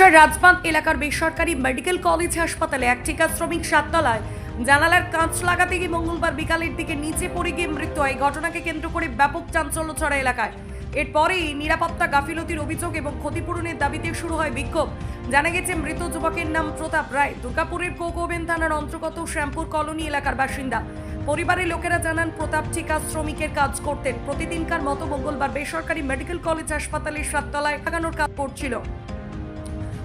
সমস্যার রাজবাঁধ এলাকার বেসরকারি মেডিকেল কলেজ হাসপাতালে এক ঠিকা শ্রমিক সাততলায় জানালার কাঁচ লাগাতে গিয়ে মঙ্গলবার বিকালের দিকে নিচে পড়ে গিয়ে মৃত্যু হয়। ঘটনাকে কেন্দ্র করে ব্যাপক চাঞ্চল্য ছড়া এলাকায়। এরপরেই নিরাপত্তা গাফিলতির অভিযোগ এবং ক্ষতিপূরণের দাবিতে শুরু হয় বিক্ষোভ। জানা গেছে, মৃত যুবকের নাম প্রতাপ রায়। দুর্গাপুরের কোকোবেন থানার অন্তর্গত শ্যামপুর কলোনি এলাকার বাসিন্দা। পরিবারের লোকেরা জানান, প্রতাপ ঠিকা শ্রমিকের কাজ করতেন। প্রতিদিনকার মতো মঙ্গলবার বেসরকারি মেডিকেল কলেজ হাসপাতালের সাততলায় লাগানোর কাজ করছিল।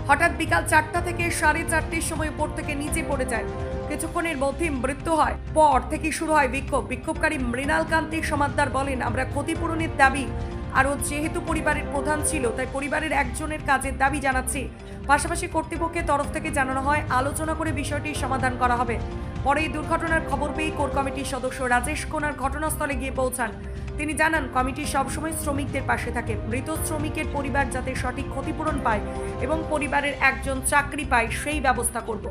হঠাৎ বিকাল চারটা থেকে সাড়ে চারটের সময় উপর থেকে নিচে পড়ে যায়। কিছুক্ষণের মধ্যে মৃত্যু হয়। পর থেকে শুরু হয় বিক্ষোভ। বিক্ষোভকারী মৃণাল কান্তি সমাদ্দার বলেন, আমরা ক্ষতিপূরণের দাবি। আরও যেহেতু পরিবারের প্রধান ছিল, তাই পরিবারের একজনের কাজের দাবি জানাচ্ছি। পাশাপাশি কর্তৃপক্ষের তরফ থেকে জানানো হয়, আলোচনা করে বিষয়টি সমাধান করা হবে। পরে এই দুর্ঘটনার খবর পেয়ে কোর কমিটির সদস্য রাজেশ কোনার ঘটনাস্থলে গিয়ে পৌঁছান। তিনি জানান কমিটি সবসময় শ্রমিকদের পাশে থাকে। মৃত শ্রমিকের পরিবার যাতে সঠিক ক্ষতিপূরণ পায় এবং পরিবারের একজন চাকরি পায় সেই ব্যবস্থা করব।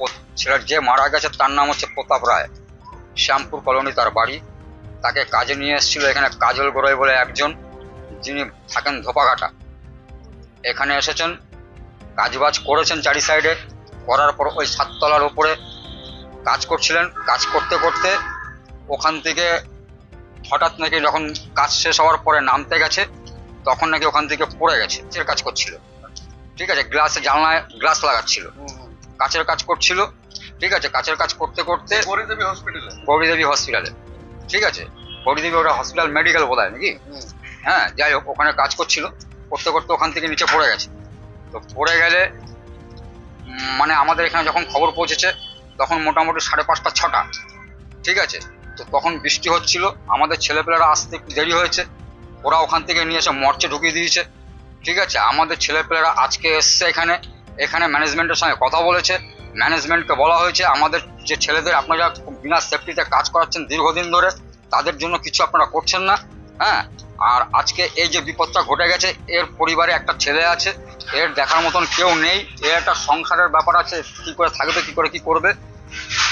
ও- ছেলের যে মারা গেছে তার নাম হচ্ছে প্রতাপ রায়। শ্যামপুর কলোনি তার বাড়ি। তাকে কাজে নিয়ে এসেছিল এখানে কাজল গড়াই বলে একজন, যিনি থাকেন ধোপাঘাটা। এখানে এসেছেন, কাজবাজ করেছেন চারি সাইডে করার পর ওই সাততলার উপরে কাজ করছিলেন। কাজ করতে করতে ওখান থেকে হঠাৎ নাকি যখন কাজ শেষ হওয়ার পরে নামতে গেছে, তখন নাকি ওখান থেকে পড়ে গেছে কাজ করছিল। ঠিক আছে, গ্লাসে জানলায় গ্লাস লাগাচ্ছিল। কাচের কাজ করছিল। ঠিক আছে কাচের কাজ করতে করতে গৌরদেবী হসপিটালে গৌরীদেবী হসপিটালে ঠিক আছে গৌরীদেবী ওটা হসপিটাল মেডিকেল বোধ নাকি? হ্যাঁ যাই হোক ওখানে কাজ করছিল। করতে করতে ওখান থেকে নিচে পড়ে গেছে। তো পড়ে গেলে মানে আমাদের এখানে যখন খবর পৌঁছেছে তখন মোটামুটি সাড়ে পাঁচটা ছটা। ঠিক আছে তো তখন বৃষ্টি হচ্ছিল। আমাদের ছেলেপেলেরা আসতে একটু দেরি হয়েছে। ওরা ওখান থেকে নিয়ে এসে মর্চে ঢুকিয়ে দিয়েছে। ঠিক আছে আমাদের ছেলেপেলেরা আজকে এসছে এখানে। এখানে ম্যানেজমেন্টের সঙ্গে কথা বলেছে। ম্যানেজমেন্টকে বলা হয়েছে, আমাদের যে ছেলেদের আপনারা বিনা সেফটিতে কাজ করাচ্ছেন দীর্ঘদিন ধরে, তাদের জন্য কিছু আপনারা করছেন না হ্যাঁ? আর আজকে এই যে বিপদটা ঘটে গেছে, এর পরিবারে একটা ছেলে আছে, এর দেখার মতন কেউ নেই এর একটা সংসারের ব্যাপার আছে, কি করে থাকবে, কি করে কি করবে,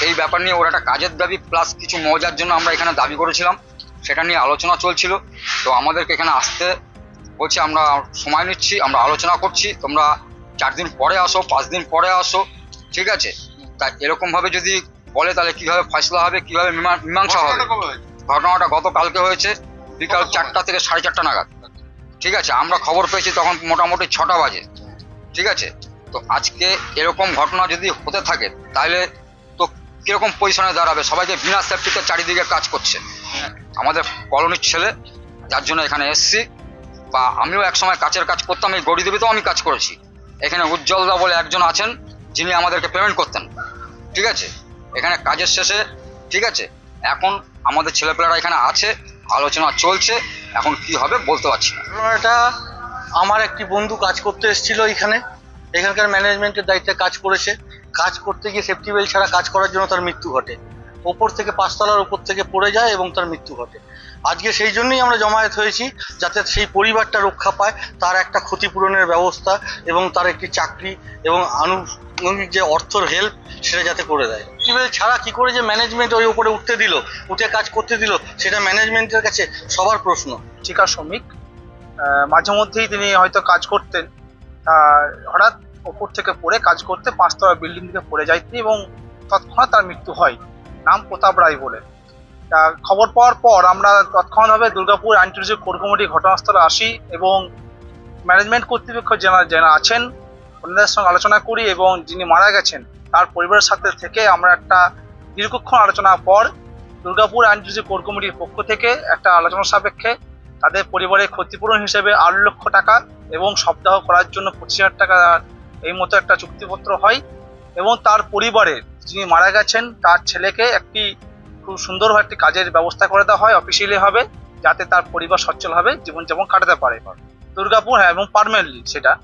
এই ব্যাপার নিয়ে ওর একটা কাজের দাবি প্লাস কিছু মজার জন্য আমরা এখানে দাবি করেছিলাম, সেটা নিয়ে আলোচনা চলছিল। তো আমাদেরকে এখানে আসতে বলছি, আমরা সময় নিচ্ছি, আমরা আলোচনা করছি, তোমরা চার দিন পরে আসো পাঁচ দিন পরে আসো ঠিক আছে? তা এরকম ভাবে যদি বলে তাহলে কীভাবে ফয়সলা হবে কীভাবে মীমা- মীমাংসা হবে? ঘটনাটা গতকালকে হয়েছে বিকাল চারটা থেকে সাড়ে চারটা নাগাদ। ঠিক আছে? আমরা খবর পেয়েছি তখন মোটামুটি ছটা বাজে। ঠিক আছে? তো আজকে এরকম ঘটনা যদি হতে থাকে তাহলে তো কীরকম পজিশনে দাঁড়াবে? সবাইকে বিনা সেফটিতে চারিদিকে কাজ করছে। আমাদের কলোনির ছেলে যার জন্য এখানে এসছি বা আমিও একসময় কাচের কাজ করতাম এই গড়িদেবীতেও আমি কাজ করেছি। এখানে উজ্জ্বলদা বলে একজন আছেন, যিনি আমাদেরকে পেমেন্ট করতেন। ঠিক আছে? এখানে কাজের শেষে, ঠিক আছে? এখন আমাদের ছেলেপেলেরা এখানে আছে, আলোচনা চলছে, এখন কি হবে বলতে পারছি না। ঘটনাটা আমার একটি বন্ধু কাজ করতে এসেছিল এখানে। এখানকার ম্যানেজমেন্টের দায়িত্বে কাজ করেছে। কাজ করতে গিয়ে সেফটি বেল্ট ছাড়া কাজ করার জন্য তার মৃত্যু ঘটে। ওপর থেকে পাঁচতলার উপর থেকে পড়ে যায় এবং তার মৃত্যু ঘটে। আজকে সেই জন্যই আমরা জমায়েত হয়েছি যাতে সেই পরিবারটা রক্ষা পায়, তার একটা ক্ষতিপূরণের ব্যবস্থা এবং তার একটি চাকরি এবং আনুষঙ্গিক যে অর্থর হেল্প সেটা যাতে করে দেয়। সেফটি ছাড়া কি করে যে ম্যানেজমেন্ট ওই উপরে উঠতে দিল, উঠে কাজ করতে দিল, সেটা ম্যানেজমেন্টের কাছে সবার প্রশ্ন। ঠিকা শ্রমিক মাঝে মধ্যেই তিনি হয়তো কাজ করতেন। হঠাৎ ওপর থেকে পড়ে কাজ করতে পাঁচতলা বিল্ডিং থেকে পড়ে যায় এবং তৎক্ষণাৎ তার মৃত্যু হয়। নাম প্রতাপ রায় বলে খবর পাওয়ার পর আমরা তৎক্ষণাৎভাবে দুর্গাপুর আইনটিউজি কোর কমিটি ঘটনাস্থলে আসি এবং ম্যানেজমেন্ট কর্তৃপক্ষ যারা যারা আছেন, ওনাদের সঙ্গে আলোচনা করি এবং যিনি মারা গেছেন, তার পরিবারের সাথে থেকে আমরা একটা দীর্ঘক্ষণ আলোচনার পর দুর্গাপুর আইনজীবী কোর কমিটির পক্ষ থেকে একটা আলোচনা সাপেক্ষে তাদের পরিবারের ক্ষতিপূরণ হিসেবে আট লক্ষ টাকা এবং সপ্তাহ করার জন্য পঁচিশ হাজার টাকা এই মতো একটা চুক্তিপত্র হয় এবং তার পরিবারের যিনি মারা গেছেন, তার ছেলেকে একটি খুব সুন্দরভাবে একটি কাজের ব্যবস্থা করে দেওয়া হয় অফিসিয়ালি হবে, যাতে তার পরিবার সচ্ছলভাবে জীবনযাপন কাটাতে পারে। দুর্গাপুর হ্যাঁ এবং পারমানেন্টলি সেটা।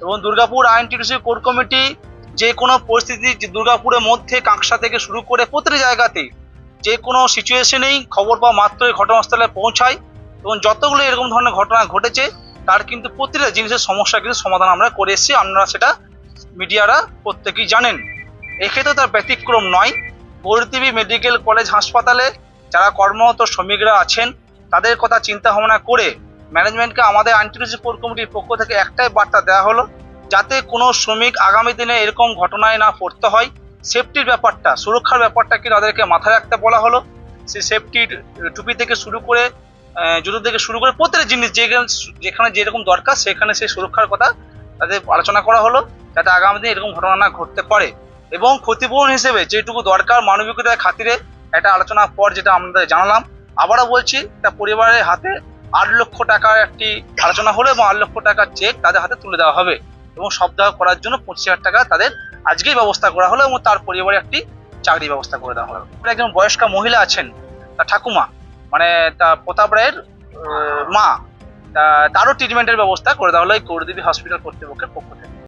এবং দুর্গাপুর আইনটিডিসি কোর কমিটি যে কোনো পরিস্থিতি দুর্গাপুরের মধ্যে কাঁকসা থেকে শুরু করে প্রতিটি জায়গাতেই যে কোনো সিচুয়েশনেই খবর পাওয়া মাত্রই ঘটনাস্থলে পৌঁছায় এবং যতগুলো এরকম ধরনের ঘটনা ঘটেছে, তার কিন্তু প্রতিটা জিনিসের সমস্যা কিন্তু সমাধান আমরা করে এসেছি। আপনারা সেটা মিডিয়ারা প্রত্যেকেই জানেন। এক্ষেত্রে তার ব্যতিক্রম নয়। গৌরীদেবী মেডিকেল কলেজ হাসপাতালে যারা কর্মরত শ্রমিকরা আছেন, তাদের কথা চিন্তা ভাবনা করে ম্যানেজমেন্টকে আমাদের আইনটিউসি কোর কমিটির পক্ষ থেকে একটাই বার্তা দেওয়া হলো, যাতে কোনো শ্রমিক আগামী দিনে এরকম ঘটনায় না পড়তে হয়। সেফটির ব্যাপারটা, সুরক্ষার ব্যাপারটা ব্যাপারটাকে তাদেরকে মাথায় রাখতে বলা হলো। সেই সেফটির টুপি থেকে শুরু করে জুতো থেকে শুরু করে প্রত্যেকটা জিনিস যেখানে যেখানে যেরকম দরকার, সেখানে সেই সুরক্ষার কথা তাদের আলোচনা করা হলো, যাতে আগামী দিনে এরকম ঘটনা না ঘটতে পারে। এবং ক্ষতিপূরণ হিসেবে যেটুকু দরকার মানবিকতার খাতিরে একটা আলোচনার পর যেটা আমাদের জানালাম, আবারও বলছি তা পরিবারের হাতে আট লক্ষ টাকার একটি আলোচনা হলো এবং আট লক্ষ টাকার চেক তাদের হাতে তুলে দেওয়া হবে এবং সপ্তাহ করার জন্য পঁচিশ হাজার টাকা তাদের আজকেই ব্যবস্থা করা হলো এবং তার পরিবারে একটি চাকরি ব্যবস্থা করে দেওয়া হলো। একজন বয়স্ক মহিলা আছেন, তার ঠাকুমা মানে তা প্রতাপ রায়ের মা তারও ট্রিটমেন্টের ব্যবস্থা করে দেওয়া হলো, এই গৌরদেবী হসপিটাল কর্তৃপক্ষের পক্ষ